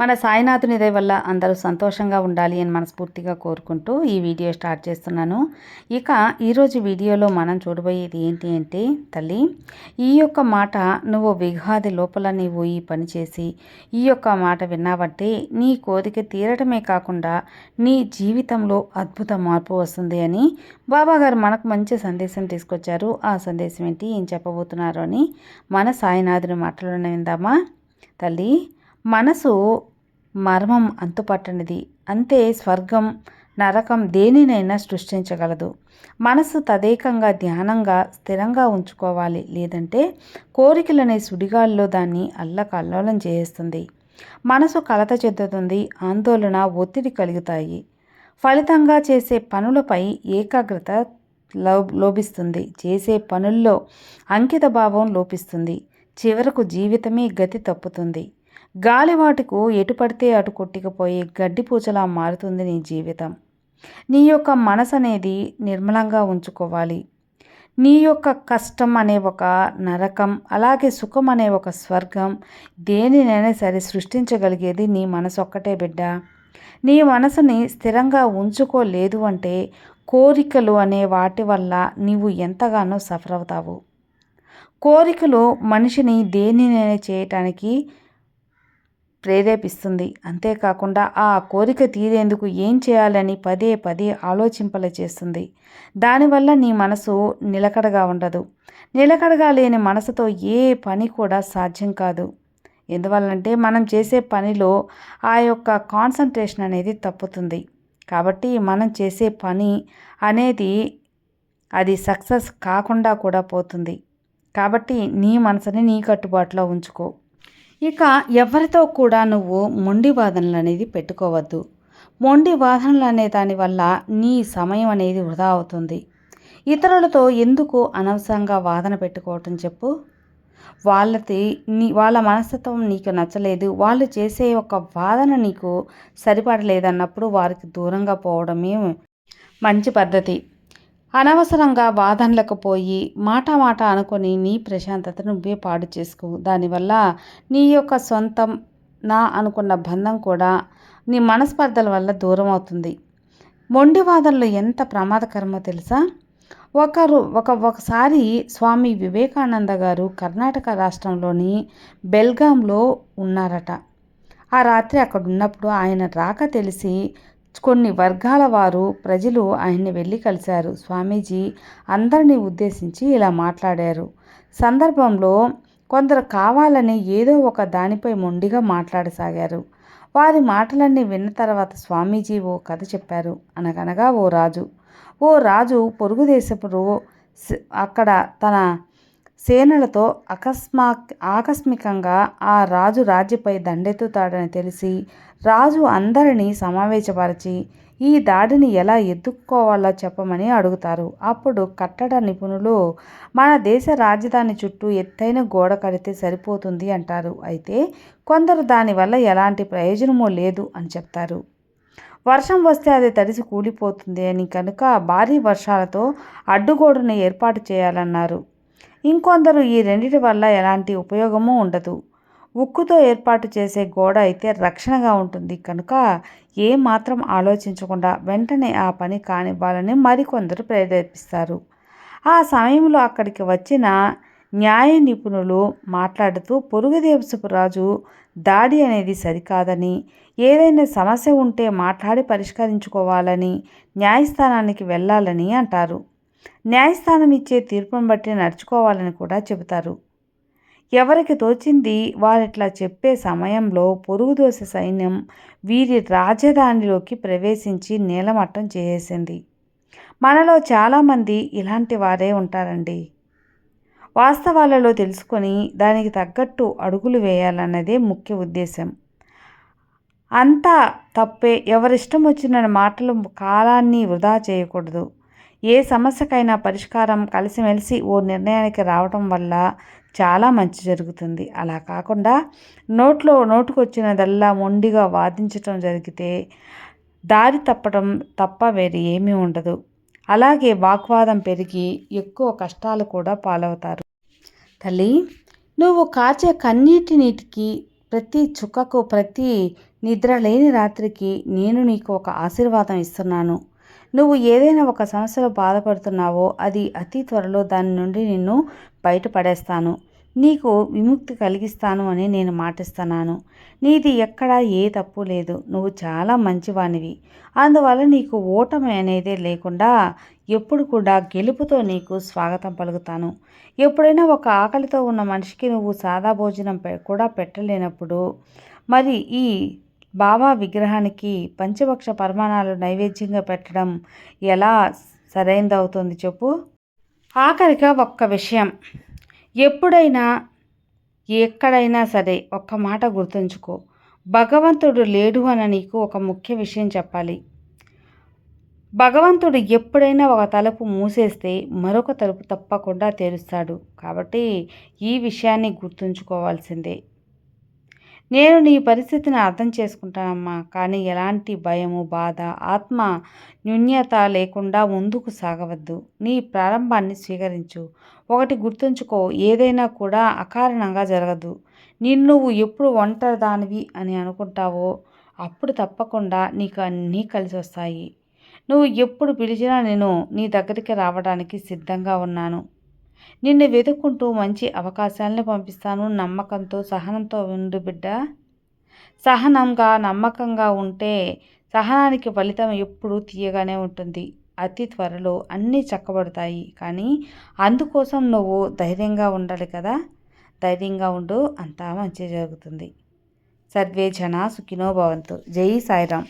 మన సాయినాథుని దయ వల్ల అందరూ సంతోషంగా ఉండాలి అని మనస్ఫూర్తిగా కోరుకుంటూ ఈ వీడియో స్టార్ట్ చేస్తున్నాను. ఇక ఈరోజు వీడియోలో మనం చూడబోయేది ఏంటి అంటే తల్లి ఈ యొక్క మాట నువ్వు విఘాది లోపల నీవు ఈ పని చేసి ఈ యొక్క మాట విన్నావంటే నీ కోరిక తీరటమే కాకుండా నీ జీవితంలో అద్భుత మార్పు వస్తుంది అని బాబాగారు మనకు మంచి సందేశం తీసుకొచ్చారు. ఆ సందేశం ఏంటి? ఏం చెప్పబోతున్నారు అని మన సాయినాథుని మాటలోనే విందామా? తల్లి మనసు మర్మం అంతుపట్టనిది. అంతే స్వర్గం నరకం దేనినైనా సృష్టించగలదు. మనసు తదేకంగా ధ్యానంగా స్థిరంగా ఉంచుకోవాలి. లేదంటే కోరికలనే సుడిగాల్లో దాన్ని అల్లకల్లోలం చేస్తుంది. మనసు కలత చెందుతుంది ఆందోళన ఒత్తిడి కలుగుతాయి. ఫలితంగా చేసే పనులపై ఏకాగ్రత లో లోపిస్తుంది. చేసే పనుల్లో అంకిత భావం లోపిస్తుంది. చివరకు జీవితమే గతి తప్పుతుంది. గాలివాటుకు ఎటు పడితే అటు కొట్టుకుపోయి గడ్డిపూచలా మారుతుంది నీ జీవితం. నీ యొక్క మనసు అనేది నిర్మలంగా ఉంచుకోవాలి. నీ యొక్క కష్టం అనే ఒక నరకం అలాగే సుఖం అనే ఒక స్వర్గం దేనినైనా సరే సృష్టించగలిగేది నీ మనసు ఒక్కటే బిడ్డ. నీ మనసుని స్థిరంగా ఉంచుకోలేదు అంటే కోరికలు అనే వాటి వల్ల నీవు ఎంతగానో సఫర్ అవుతావు. కోరికలు మనిషిని దేనినైనా చేయటానికి ప్రేరేపిస్తుంది. అంతేకాకుండా ఆ కోరిక తీరేందుకు ఏం చేయాలని పదే పదే ఆలోచింపల చేస్తుంది. దానివల్ల నీ మనసు నిలకడగా ఉండదు. నిలకడగా లేని మనసుతో ఏ పని కూడా సాధ్యం కాదు. ఎందువల్లంటే మనం చేసే పనిలో ఆ యొక్క కాన్సన్ట్రేషన్ అనేది తప్పుతుంది. కాబట్టి మనం చేసే పని అనేది అది సక్సెస్ కాకుండా కూడా పోతుంది. కాబట్టి నీ మనసుని నీ కట్టుబాటులో ఉంచుకో. ఇక ఎవరితో కూడా నువ్వు మొండి వాదనలు అనేది పెట్టుకోవద్దు. మొండి వాదనలు అనే దానివల్ల నీ సమయం అనేది వృధా అవుతుంది. ఇతరులతో ఎందుకు అనవసరంగా వాదన పెట్టుకోవటం చెప్పు. వాళ్ళది నీ వాళ్ళ మనస్తత్వం నీకు నచ్చలేదు. వాళ్ళు చేసే ఒక వాదన నీకు సరిపడలేదన్నప్పుడు వారికి దూరంగా పోవడమే మంచి పద్ధతి. అనవసరంగా వాదనలకు పోయి మాట మాట అనుకొని నీ ప్రశాంతత నువ్వే పాడు చేసుకో. దానివల్ల నీ యొక్క సొంతం నా అనుకున్న బంధం కూడా నీ మనస్పర్ధల వల్ల దూరం అవుతుంది. మొండి వాదనలు ఎంత ప్రమాదకరమో తెలుసా? ఒకరు ఒక ఒకసారి స్వామి వివేకానంద గారు కర్ణాటక రాష్ట్రంలోని బెల్గాంలో ఉన్నారట. ఆ రాత్రి అక్కడ ఉన్నప్పుడు ఆయన రాక తెలిసి కొన్ని వర్గాల వారు ప్రజలు ఆయన్ని వెళ్ళి కలిశారు. స్వామీజీ అందరినీ ఉద్దేశించి ఇలా మాట్లాడారు. సందర్భంలో కొందరు కావాలని ఏదో ఒక దానిపై మొండిగా మాట్లాడసాగారు. వారి మాటలన్నీ విన్న తర్వాత స్వామీజీ ఓ కథ చెప్పారు. అనగనగా ఓ రాజు. ఓ రాజు పొరుగు దేశపుడు అక్కడ తన సేనలతో అకస్మా ఆకస్మికంగా ఆ రాజు రాజ్యపై దండెత్తుతాడని తెలిసి రాజు అందరినీ సమావేశపరిచి ఈ దాడిని ఎలా ఎదుర్కోవాలో చెప్పమని అడుగుతారు. అప్పుడు కట్టడ నిపుణులు మన దేశ రాజధాని చుట్టూ ఎత్తైన గోడ కడితే సరిపోతుంది అంటారు. అయితే కొందరు దానివల్ల ఎలాంటి ప్రయోజనమూ లేదు అని చెప్తారు. వర్షం వస్తే అది తడిసి కూలిపోతుంది అని కనుక భారీ వర్షాలతో అడ్డుగోడను ఏర్పాటు చేయాలన్నారు. ఇంకొందరు ఈ రెండిటి వల్ల ఎలాంటి ఉపయోగమూ ఉండదు. ఉక్కుతో ఏర్పాటు చేసే గోడ అయితే రక్షణగా ఉంటుంది. కనుక ఏ మాత్రం ఆలోచించకుండా వెంటనే ఆ పని కానివ్వాలని మరికొందరు ప్రేరేపిస్తారు. ఆ సమయంలో అక్కడికి వచ్చిన న్యాయ నిపుణులు మాట్లాడుతూ పొరుగుదేవసపు రాజు దాడి అనేది సరికాదని ఏదైనా సమస్య ఉంటే మాట్లాడి పరిష్కరించుకోవాలని న్యాయస్థానానికి వెళ్ళాలని అంటారు. న్యాయస్థానం ఇచ్చే తీర్పును బట్టి నడుచుకోవాలని కూడా చెబుతారు. ఎవరికి తోచింది వారిట్లా చెప్పే సమయంలో పొరుగుదోశ సైన్యం వీరి రాజధానిలోకి ప్రవేశించి నీలమట్టం చేసేసింది. మనలో చాలామంది ఇలాంటి వారే ఉంటారండి. వాస్తవాలలో తెలుసుకొని దానికి తగ్గట్టు అడుగులు వేయాలన్నదే ముఖ్య ఉద్దేశం. అంతా తప్పే ఎవరిష్టం వచ్చిన మాటలు కాలాన్ని వృధా చేయకూడదు. ఏ సమస్యకైనా పరిష్కారం కలిసిమెలిసి ఓ నిర్ణయానికి రావడం వల్ల చాలా మంచి జరుగుతుంది. అలా కాకుండా నోట్లో నోటుకొచ్చినదల్లా మొండిగా వాదించటం జరిగితే దారి తప్పడం తప్ప వేరే ఏమీ ఉండదు. అలాగే వాగ్వాదం పెరిగి ఎక్కువ కష్టాలు కూడా పాలవుతారు. తల్లి నువ్వు కాచే కన్నీటి నీటికి ప్రతి చుక్కకు ప్రతి నిద్ర లేని రాత్రికి నేను నీకు ఒక ఆశీర్వాదం ఇస్తున్నాను. నువ్వు ఏదైనా ఒక సమస్యలో బాధపడుతున్నావో అది అతి త్వరలో దాని నుండి నిన్ను బయటపడేస్తాను. నీకు విముక్తి కలిగిస్తాను అని నేను మాటిస్తున్నాను. నీది ఎక్కడా ఏ తప్పు లేదు. నువ్వు చాలా మంచివానివి అందువల్ల నీకు ఓటమి అనేది లేకుండా ఎప్పుడు కూడా గెలుపుతో నీకు స్వాగతం పలుకుతాను. ఎప్పుడైనా ఒక ఆకలితో ఉన్న మనిషికి నువ్వు సాదా భోజనం కూడా పెట్టలేనప్పుడు మరి ఈ బాబా విగ్రహానికి పంచభక్ష పరమాణాలు నైవేద్యంగా పెట్టడం ఎలా సరైనదవుతుంది చెప్పు? ఆఖరిగా ఒక్క విషయం. ఎప్పుడైనా ఎక్కడైనా సరే ఒక్క మాట గుర్తుంచుకో. భగవంతుడు లేడు అని నీకు ఒక ముఖ్య విషయం చెప్పాలి. భగవంతుడు ఎప్పుడైనా ఒక తలుపు మూసేస్తే మరొక తలుపు తప్పకుండా తెరుస్తాడు. కాబట్టి ఈ విషయాన్ని గుర్తుంచుకోవాల్సిందే. నేను నీ పరిస్థితిని అర్థం చేసుకుంటానమ్మా కానీ ఎలాంటి భయము బాధ ఆత్మ న్యూన్యత లేకుండా ముందుకు సాగవద్దు. నీ ప్రారంభాన్ని స్వీకరించు. ఒకటి గుర్తుంచుకో ఏదైనా కూడా అకారణంగా జరగదు. నిన్ను నువ్వు ఎప్పుడు ఒంటరిదానివి అని అనుకుంటావో అప్పుడు తప్పకుండా నీకు అన్నీ కలిసి వస్తాయి. నువ్వు ఎప్పుడు పిలిచినా నేను నీ దగ్గరికి రావడానికి సిద్ధంగా ఉన్నాను. నిన్ను వెతుక్కుంటూ మంచి అవకాశాలను పంపిస్తాను నమ్మకంతో సహనంతో ఉండు బిడ్డ. సహనంగా నమ్మకంగా ఉంటే సహనానికి ఫలితం ఎప్పుడూ తీయగానే ఉంటుంది. అతి త్వరలో అన్నీ చక్కబడతాయి. కానీ అందుకోసం నువ్వు ధైర్యంగా ఉండాలి కదా. ధైర్యంగా ఉండు అంతా మంచి జరుగుతుంది. సర్వే జన సుఖినో భవంతు. జై సాయిరామ్.